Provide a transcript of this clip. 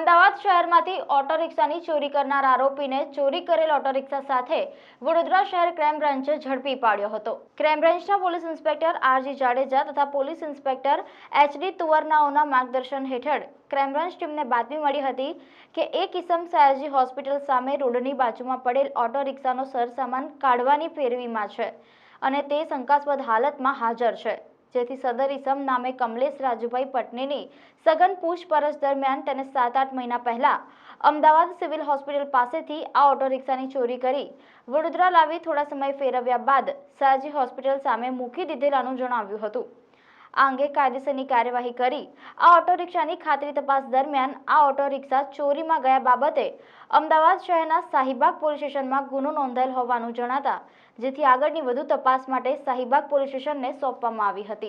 Auto રિક્ષાની ચોરી કરનાર આરોપીને ચોરી કરેલ ઓટો રિક્ષા સાથે વડોદરા શહેર ક્રાઇમ બ્રાન્ચે ઝડપી પાડ્યો હતો. ક્રાઇમ બ્રાન્ચના પોલીસ ઇન્સ્પેક્ટર આરજી જાડેજા તથા પોલીસ ઇન્સ્પેક્ટર એચડી તુવરનાઓના માર્ગદર્શન હેઠળ ક્રાઇમ બ્રાન્ચ ટીમને બાતમી મળી હતી કે એક કિસમ સયાજી હોસ્પિટલ સામે રોડની બાજુમાં પડેલ ઓટો રિક્ષાનો સરસામાન કાઢવાની ફેરવીમાં છે અને તે શંકાસ્પદ હાલતમાં હાજર છે. જેથી સદર ઇસમ નામે કમલેશ રાજુભાઈ પટનીની સઘન પૂછપરછ દરમિયાન તેને સાત આઠ મહિના પહેલા અમદાવાદ સિવિલ હોસ્પિટલ પાસેથી આ ઓટો રિક્ષાની ચોરી કરી વડોદરા લાવી થોડા સમય ફેરવ્યા બાદ સયાજી હોસ્પિટલ સામે મૂકી દીધેલાનું જણાવ્યું હતું. આ અંગે કાયદેસરની કાર્યવાહી કરી. આ ઓટો રિક્ષાની ખાતરી તપાસ દરમિયાન આ ઓટો રિક્ષા ચોરીમાં ગયા બાબતે અમદાવાદ શહેરના શાહીબાગ પોલીસ સ્ટેશનમાં ગુનો નોંધાયેલ હોવાનું જણાતા, જેથી આગળની વધુ તપાસ માટે શાહીબાગ પોલીસ સ્ટેશનને સોંપવામાં આવી હતી.